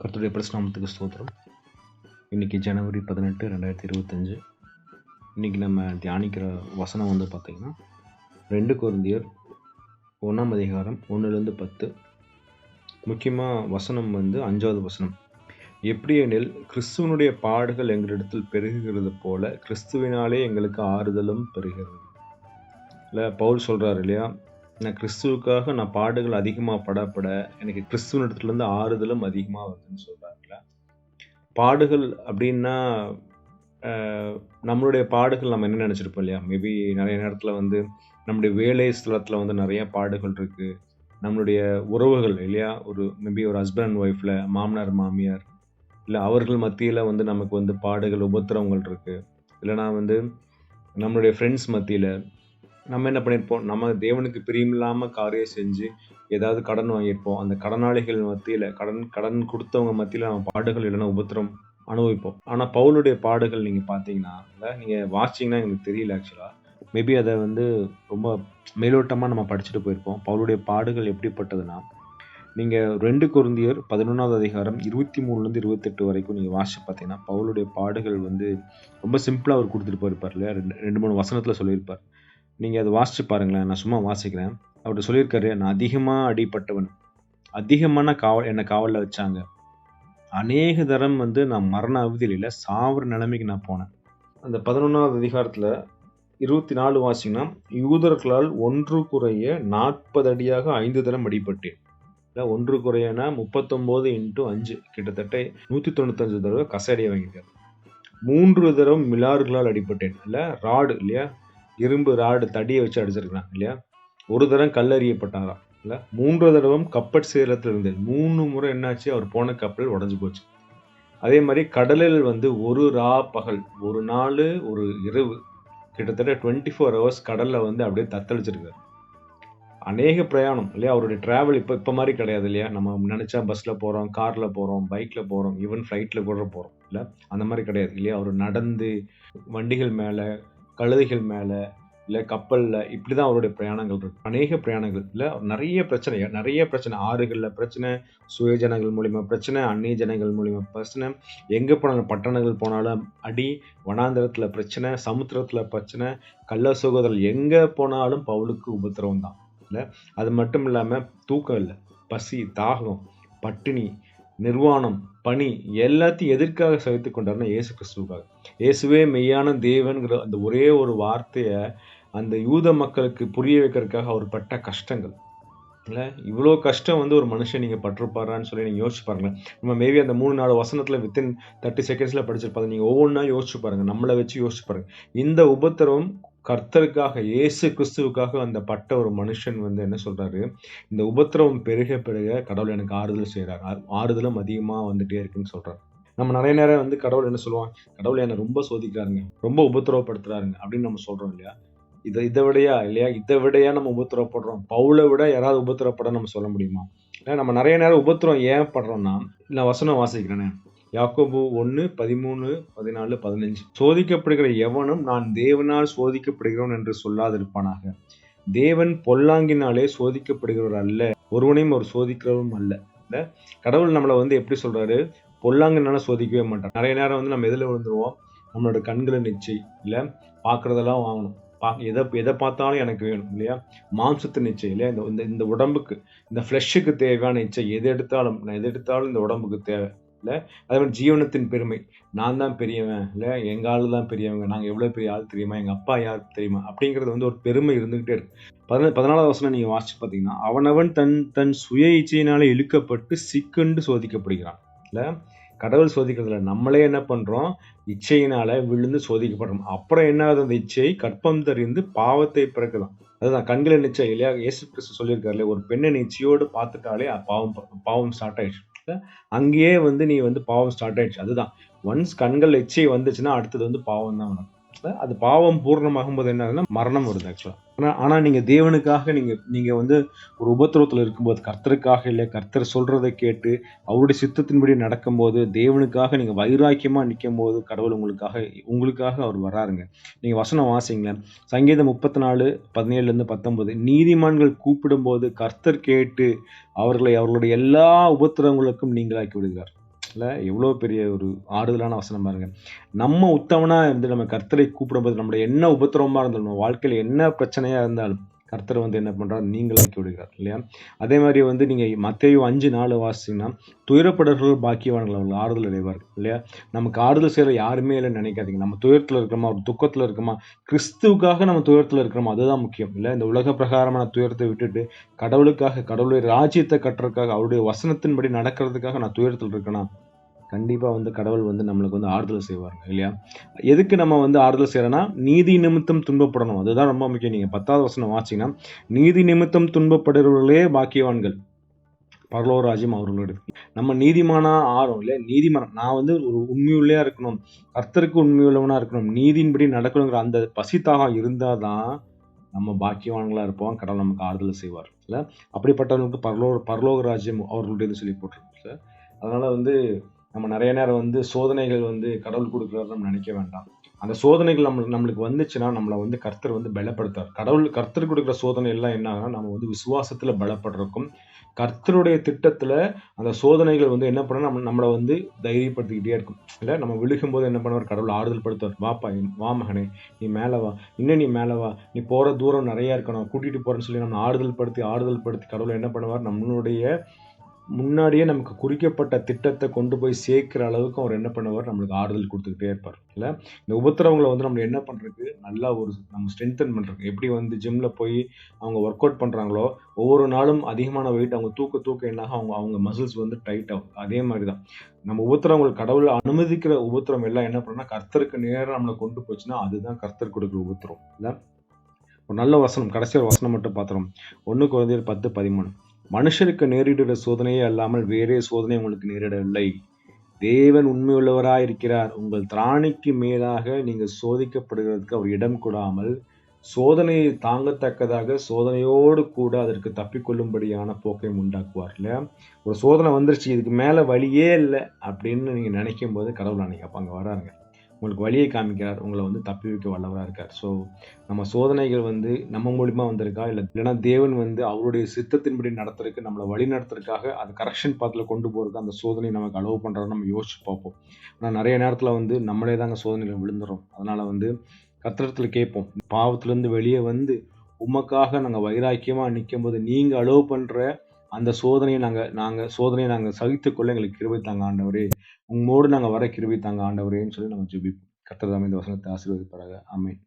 கருத்துடைய பிரஸ்நாமத்துக்கு ஸ்தோத்திரம். இன்றைக்கி ஜனவரி பதினெட்டு ரெண்டாயிரத்தி இருபத்தஞ்சு. இன்றைக்கி நம்ம தியானிக்கிற வசனம் வந்து பார்த்திங்கன்னா ரெண்டு குருந்தியர் ஒன்றாம் அதிகாரம் ஒன்றுலேருந்து பத்து. முக்கியமாக வசனம் வந்து அஞ்சாவது வசனம். எப்படியெனில் கிறிஸ்துவனுடைய பாடுகள் எங்களிடத்தில் பெருகுகிறது போல கிறிஸ்துவினாலே எங்களுக்கு ஆறுதலும் பெறுகிறது. இல்லை பவுல் சொல்கிறார் இல்லையா? நான் கிறிஸ்துவுக்காக நான் பாடுகள் அதிகமாக படப்பட எனக்கு கிறிஸ்துவனிடத்துலேருந்து ஆறுதலும் அதிகமாக வருதுன்னு சொல்கிறாங்களா பாடுகள் அப்படின்னா நம்மளுடைய பாடுகள் நம்ம என்ன நினச்சிருப்போம் இல்லையா? மேபி நிறைய நேரத்தில் வந்து நம்முடைய வேலை ஸ்தலத்தில் வந்து நிறைய பாடுகள் இருக்குது நம்மளுடைய உறவுகள் இல்லையா? ஒரு மேபி ஒரு ஹஸ்பண்ட் அண்ட் ஒய்ஃபில் மாமனார் மாமியார் இல்லை அவர்கள் மத்தியில் வந்து நமக்கு வந்து பாடுகள் உபத்திரவங்கள் இருக்குது இல்லைனா வந்து நம்மளுடைய ஃப்ரெண்ட்ஸ் மத்தியில் நம்ம என்ன பண்ணியிருப்போம் நம்ம தேவனுக்கு பிரியமில்லாமல் காரியம் செஞ்சு ஏதாவது கடன் வாங்கியிருப்போம். அந்த கடனாளிகள் மத்தியில் கடன் கடன் கொடுத்தவங்க மத்தியில் நம்ம பாடுகள் இல்லைன்னா உபத்திரம் அனுபவிப்போம். ஆனால் பவுலுடைய பாடுகள் நீங்கள் பார்த்தீங்கன்னா இல்லை நீங்கள் வாசிங்கன்னா எனக்கு தெரியல ஆக்சுவலாக மேபி அதை வந்து ரொம்ப மேலோட்டமாக நம்ம படிச்சுட்டு போயிருப்போம். பவுலுடைய பாடுகள் எப்படிப்பட்டதுன்னா நீங்கள் ரெண்டு குருந்தியர் பதினொன்றாவது அதிகாரம் இருபத்தி மூணுலேருந்து இருபத்தெட்டு வரைக்கும் நீங்கள் வாசிச்சு பார்த்தீங்கன்னா பவுலுடைய பாடுகள் வந்து ரொம்ப சிம்பிளாக அவர் கொடுத்துட்டு போயிருப்பார் இல்லையா? ரெண்டு ரெண்டு மூணு வசனத்தில் சொல்லியிருப்பார். நீங்கள் அதை வாசிச்சு பாருங்களேன் நான் சும்மா வாசிக்கிறேன். அவர்கிட்ட சொல்லியிருக்காரு நான் அதிகமாக அடிப்பட்டவன் அதிகமான காவல் என்னை காவலில் வச்சாங்க. அநேக தரம் வந்து நான் மரண அவதியில் சாவர நிலைமைக்கு நான் போனேன். அந்த பதினொன்றாவது அதிகாரத்தில் இருபத்தி நாலு வாசிங்கன்னா யூதர்களால் ஒன்று குறைய நாற்பது அடியாக ஐந்து தரம் அடிபட்டேன். இல்லை ஒன்று குறையனா முப்பத்தொம்போது இன்ட்டு அஞ்சு. கிட்டத்தட்ட நூற்றி தொண்ணூத்தஞ்சு தடவை கசடியை வாங்கியிருக்காரு. மூன்று தடவை மிலார்களால் அடிபட்டேன். இல்லை ராடு இல்லையா? இரும்பு ராடு தடியை வச்சு அடிச்சிருக்கிறான் இல்லையா? ஒரு தரம் கல்லறியப்பட்டாராம் இல்லை? மூன்று தடவும் கப்பட் சேலத்தில் இருந்தது மூணு முறை என்னாச்சு? அவர் போன கப்பல் உடஞ்சி போச்சு. அதே மாதிரி கடலில் வந்து ஒரு ரா பகல் ஒரு நாள் ஒரு இரவு கிட்டத்தட்ட டுவெண்ட்டி ஃபோர் ஹவர்ஸ் கடலில் வந்து அப்படியே தத்தளிச்சிருக்காரு. அநேக பிரயாணம் இல்லையா? அவருடைய டிராவல் இப்போ இப்போ மாதிரி கிடையாது இல்லையா? நம்ம நினச்சா பஸ்ஸில் போகிறோம் காரில் போகிறோம் பைக்கில் போகிறோம் ஈவன் ஃப்ளைட்டில் கூட போகிறோம் இல்லை? அந்த மாதிரி கிடையாது இல்லையா? அவர் நடந்து வண்டிகள் மேலே கழுதைகள் மேலே இல்லை கப்பலில் இப்படி தான் அவருடைய பிரயாணங்கள் இருக்கு. அநேக பிரயாணங்கள் இல்லை நிறைய பிரச்சனை நிறைய பிரச்சனை. ஆறுகளில் பிரச்சனை சுயஜனங்கள் மூலிமா பிரச்சனை அந்நிய ஜனங்கள் மூலிமா பிரச்சனை. எங்கே போனாலும் பட்டணங்கள் போனாலும் அடி வனாந்திரத்தில் பிரச்சனை சமுத்திரத்தில் பிரச்சனை கள்ள சகோதரர் எங்கே போனாலும் பவுலுக்கு உபத்திரவம் தான் இல்லை அது மட்டும் இல்லாமல் தூக்கம் இல்லை பசி தாகம் பட்டினி நிர்வாணம் பணி எல்லாத்தையும் எதற்காக சகித்து கொண்டார்னா இயேசு கிறிஸ்துவுக்காக. இயேசுவே மெய்யான தேவன்கிற அந்த ஒரே ஒரு வார்த்தையை அந்த யூத மக்களுக்கு புரிய வைக்கிறதுக்காக அவர் பட்ட கஷ்டங்கள். இல்லை? இவ்வளோ கஷ்டம் வந்து ஒரு மனுஷன் நீங்கள் பட்டிருப்பாரான்னு சொல்லி நீங்கள் யோசிச்சு பாருங்களேன். நம்ம மேபி அந்த மூணு நாலு வசனத்தில் வித்தின் தேர்ட்டி செகண்ட்ஸில் படிச்சிருப்பாங்க நீங்கள் ஒவ்வொன்றா யோசிச்சு பாருங்கள் நம்மளை வச்சு யோசிச்சு பாருங்கள் இந்த உபத்திரவம் கர்த்தருக்காக இயேசு கிறிஸ்துவுக்காக அந்த பட்ட ஒரு மனுஷன் வந்து என்ன சொல்கிறாரு இந்த உபத்திரவம் பெருக பெருக கடவுள் எனக்கு ஆறுதல் செய்கிறார் ஆறுதலும் அதிகமாக வந்துட்டே இருக்குன்னு சொல்கிறார் நம்ம நிறைய நேரம் வந்து கடவுள் என்ன சொல்லுவான் கடவுள் என்னை ரொம்ப சோதிக்கிறாருங்க. ரொம்ப உபத்திரவப்படுத்துறாருங்க அப்படின்னு நம்ம சொல்கிறோம் இல்லையா? இதை இதை விடையா இல்லையா? இதை விடையா நம்ம உபத்திரவப்படுறோம். பவுலை விட யாராவது உபத்திரப்பட நம்ம சொல்ல முடியுமா? ஏன்னா நம்ம நிறைய நேரம் உபத்திரம் ஏன் படுறோம்னா நான் வசனம் வாசிக்கிறேனே. யாக்கோபு ஒன்று பதிமூணு பதினாலு பதினஞ்சு. சோதிக்கப்படுகிற எவனும் நான் தேவனால் சோதிக்கப்படுகிறோன் என்று சொல்லாதிருப்பானாக. தேவன் பொல்லாங்கினாலே சோதிக்கப்படுகிறவர் அல்ல. ஒருவனையும் அவர் சோதிக்கிறவரும் அல்ல. கடவுள் நம்மளை வந்து எப்படி சொல்றாரு? பொல்லாங்கனால சோதிக்கவே மாட்டார். நிறைய நேரம் வந்து நம்ம எதில் விழுந்துருவோம்? நம்மளோட கண்களை நிச்சை இல்லை? பார்க்குறதெல்லாம் வாங்கணும். பா எதை எதை பார்த்தாலும் எனக்கு வேணும் இல்லையா? மாம்சத்து நிச்சயம் இல்லையா? இந்த இந்த இந்த உடம்புக்கு இந்த ஃப்ளஷுக்கு தேவையான நிச்சயம் எது எடுத்தாலும் நான் எது எடுத்தாலும் இந்த உடம்புக்கு தேவை. இல்லை அதே மாதிரி ஜீவனத்தின் பெருமை. நான் தான் பெரியவன் இல்லை எங்கள் ஆள் தான் பெரியவங்க நாங்கள் எவ்வளோ பெரிய ஆள் தெரியுமா எங்கள் அப்பா யார் தெரியுமா அப்படிங்கிறது வந்து ஒரு பெருமை இருந்துகிட்டே இருக்கு. பதின பதினாலாவது வசனம் நீங்கள் வாசிச்சு பார்த்தீங்கன்னா அவனவன் தன் தன் சுய இச்சையினால் இழுக்கப்பட்டு சிக்குண்டு சோதிக்கப்படுகிறான். இல்லை? கடவுள் சோதிக்கிறதுல நம்மளே என்ன பண்ணுறோம் இச்சையினால் விழுந்து சோதிக்கப்படுறோம். அப்புறம் என்ன ஆகுது அந்த இச்சை கற்பம் தெரிந்து பாவத்தை பிறக்குதான். அதுதான் கண்களை நிச்சயம் இல்லையா? இயேசு கிறிஸ்து சொல்லியிருக்காருல்ல ஒரு பெண்ணை நிச்சயோடு பார்த்துட்டாலே பாவம் பாவம் ஸ்டார்ட் ஆயிடுச்சு. அங்கேயே வந்து நீ வந்து பாவம் ஸ்டார்ட் ஆயிடுச்சு. அதுதான். ஒன்ஸ் கண்கள் எச்சி வந்துச்சுன்னா அடுத்தது வந்து பாவம் தான் வரும். இல்ல? அது பாவம் பூர்ணமாகும் போது என்ன ஆகுதுன்னா மரணம் வருது ஆக்சுவலாக ஆனால் ஆனால் நீங்கள் தேவனுக்காக நீங்கள் நீங்கள் வந்து ஒரு உபத்திரவத்தில் இருக்கும்போது கர்த்தருக்காக இல்லை கர்த்தர் சொல்கிறத கேட்டு அவருடைய சித்தத்தின்படி நடக்கும்போது தேவனுக்காக நீங்கள் வைராக்கியமாக நிற்கும் போது கடவுள் உங்களுக்காக உங்களுக்காக அவர் வராருங்க. நீங்கள் வசனம் வாசிங்களேன் சங்கீதம் முப்பத்தி நாலு பதினேழுல இருந்து நீதிமான்கள் கூப்பிடும்போது கர்த்தர் கேட்டு அவர்களை அவர்களுடைய எல்லா உபத்திரவங்களுக்கும் நீங்களாக்கி விடுகிறார். இல்லை எவ்வளோ பெரிய ஒரு ஆறுதலான வசனம் பாருங்கள் நம்ம உத்தமனாக இருந்து நம்ம கர்த்தரை கூப்பிடும்போது நம்மளுடைய என்ன உபத்திரவமாக இருந்தாலும் நம்ம வாழ்க்கையில் என்ன பிரச்சனையாக இருந்தாலும் கர்த்தர் வந்து என்ன பண்ணுறார் நீங்களாக்கி விடுகிறார் இல்லையா? அதே மாதிரி வந்து நீங்கள் மத்தையும் அஞ்சு நாலு வாசிங்கன்னா துயரப்படர்கள் பாக்கியவான்கள் அவர்கள் ஆறுதல் அடைவார் இல்லையா? நமக்கு ஆறுதல் செய்கிற யாருமே இல்லை நினைக்காதீங்க. நம்ம துயரத்தில் இருக்கிறோமா? ஒரு துக்கத்தில் இருக்கிறோமா? கிறிஸ்துவுக்காக நம்ம துயரத்தில் இருக்கிறோமா? அதுதான் முக்கியம் இல்லை இந்த உலக பிரகாரமான துயரத்தை விட்டுட்டு கடவுளுக்காக கடவுளுடைய ராஜ்யத்தை கட்டுறதுக்காக அவருடைய வசனத்தின்படி நடக்கிறதுக்காக நான் துயரத்தில் இருக்கேனா? கண்டிப்பாக வந்து கடவுள் வந்து நம்மளுக்கு வந்து ஆறுதல் செய்வாருங்க இல்லையா? எதுக்கு நம்ம வந்து ஆறுதல் செய்கிறோன்னா நீதி நிமித்தம் துன்பப்படணும். அதுதான் ரொம்ப முக்கியம். நீங்கள் பத்தாவது வசனம் வாச்சிங்கன்னா நீதி நிமித்தம் துன்பப்படுறவர்களே பாக்கியவான்கள். பரலோக அவர்களோடு நம்ம நீதிமானா ஆறும் இல்லையா? நீதிமான். நான் வந்து ஒரு உண்மையுள்ளே இருக்கணும். கர்த்தருக்கு உண்மையுள்ளவனாக இருக்கணும். நீதியின்படி நடக்கணுங்கிற அந்த பசித்தாகம் இருந்தால் தான் நம்ம பாக்கியவான்களாக இருப்போம். கடவுள் நமக்கு ஆறுதல் செய்வார் இல்லை? அப்படிப்பட்டவங்களுக்கு பரலோக பரலோக ராஜ்யம் அவர்களுடையது சொல்லி போட்டிருக்கோம் சார் அதனால் வந்து நம்ம நிறைய நேரம் வந்து சோதனைகள் வந்து கடவுள் கொடுக்குறாரு நம்ம நினைக்க வேண்டாம். அந்த சோதனைகள் நம்மளுக்கு நம்மளுக்கு வந்துச்சுன்னா நம்மளை வந்து கர்த்தர் வந்து பலப்படுத்தார் கடவுள் கர்த்தர் கொடுக்குற சோதனை எல்லாம் என்ன ஆகும்னா நம்ம வந்து விசுவாசத்தில் பலப்படுறக்கும். கர்த்தருடைய திட்டத்தில் அந்த சோதனைகள் வந்து என்ன பண்ண நம்ம நம்மளை வந்து தைரியப்படுத்திக்கிட்டே இருக்கும். இல்லை நம்ம விழுகும்போது என்ன பண்ணுவார்? கடவுள் ஆறுதல் படுத்துவார் வாப்பா வா மகனே நீ மேலே வா. இன்னும் நீ மேலே வா. நீ போகிற தூரம் நிறையா இருக்கணும். கூட்டிகிட்டு போகிறேன்னு சொல்லி நம்ம ஆறுதல் படுத்தி ஆறுதல் படுத்தி கடவுள் என்ன பண்ணுவார்? நம்மளுடைய முன்னாடியே நமக்கு குறிக்கப்பட்ட திட்டத்தை கொண்டு போய் சேர்க்கிற அளவுக்கு அவர் என்ன பண்ணுவார்? நம்மளுக்கு ஆறுதல் கொடுத்துக்கிட்டே இருப்பார். இல்லை? இந்த உபத்திரவங்களை வந்து நம்ம என்ன பண்ணுறதுக்கு நல்லா ஒரு நம்ம ஸ்ட்ரென்தன் பண்ணுறதுக்கு எப்படி வந்து ஜிம்மில் போய் அவங்க ஒர்க் அவுட் பண்ணுறாங்களோ ஒவ்வொரு நாளும் அதிகமான வெயிட் அவங்க தூக்க தூக்க என்னாக அவங்க அவங்க மசில்ஸ் வந்து டைட் ஆகும். அதே மாதிரி தான் நம்ம உபத்திரவங்கள் கடவுள் அனுமதிக்கிற உபத்திரம் எல்லாம் என்ன பண்ணால் கர்த்தருக்கு நேரம் நம்மளை கொண்டு போச்சுன்னா அதுதான் கர்த்தர் கொடுக்குற உபத்திரம். இல்லை? ஒரு நல்ல வசனம் கடைசி ஒரு வசனம் மட்டும் பார்த்துறோம் ஒன்று குழந்தையர் பத்து பதிமூணு. மனுஷருக்கு நேரிடுற சோதனையே அல்லாமல் வேறே சோதனை உங்களுக்கு நேரிடவில்லை. தேவன் உண்மையுள்ளவராக இருக்கிறார் உங்கள் திராணிக்கு மேலாக நீங்கள் சோதிக்கப்படுகிறதுக்கு அவர் இடம் கொடாமல் சோதனையை தாங்கத்தக்கதாக சோதனையோடு கூட அதற்கு தப்பிக்கொள்ளும்படியான போக்கை உண்டாக்குவார் இல்லையா? ஒரு சோதனை வந்துருச்சு இதுக்கு மேலே வழியே இல்லை அப்படின்னு நீங்கள் நினைக்கும் போது கடவுள் அன்னைக்கு அப்போ அங்கே வராருங்க. உங்களுக்கு வழியை காமிக்கிறார் உங்களை வந்து தப்பி வைக்க வல்லவராக இருக்கார். ஸோ நம்ம சோதனைகள் வந்து நம்ம மூலிமா வந்திருக்கா? இல்லை இல்லைனா தேவன் வந்து அவருடைய சித்தத்தின்படி நடத்துறதுக்கு நம்மளை வழி நடத்துறதுக்காக அது கரெக்ஷன் பாத்தில் கொண்டு போகிறதுக்கு அந்த சோதனை நமக்கு அலோவ் பண்ணுறோம்னு நம்ம யோசிச்சு பார்ப்போம். ஆனால் நிறைய நேரத்தில் வந்து நம்மளே தாங்க சோதனையில் விழுந்துடும் அதனால் வந்து கத்திரத்தில் கேட்போம் பாவத்திலேருந்து வெளியே வந்து உமக்காக நாங்கள் வைராக்கியமாக நிற்கும் போது நீங்கள் அலோவ் பண்ணுற அந்த சோதனையை நாங்கள் நாங்கள் சோதனையை நாங்கள் சகித்துக்கொள்ள எங்களுக்கு கிருபை தாங்க ஆண்டவரே. உங்களோடு நாங்கள் வர கிருபை தாங்க ஆண்டவரேன்னு சொல்லி நாங்கள் ஜெபிப்போம். கர்த்தர் இந்த வசனத்தை ஆசீர்வதிப்பாராக. ஆமென்.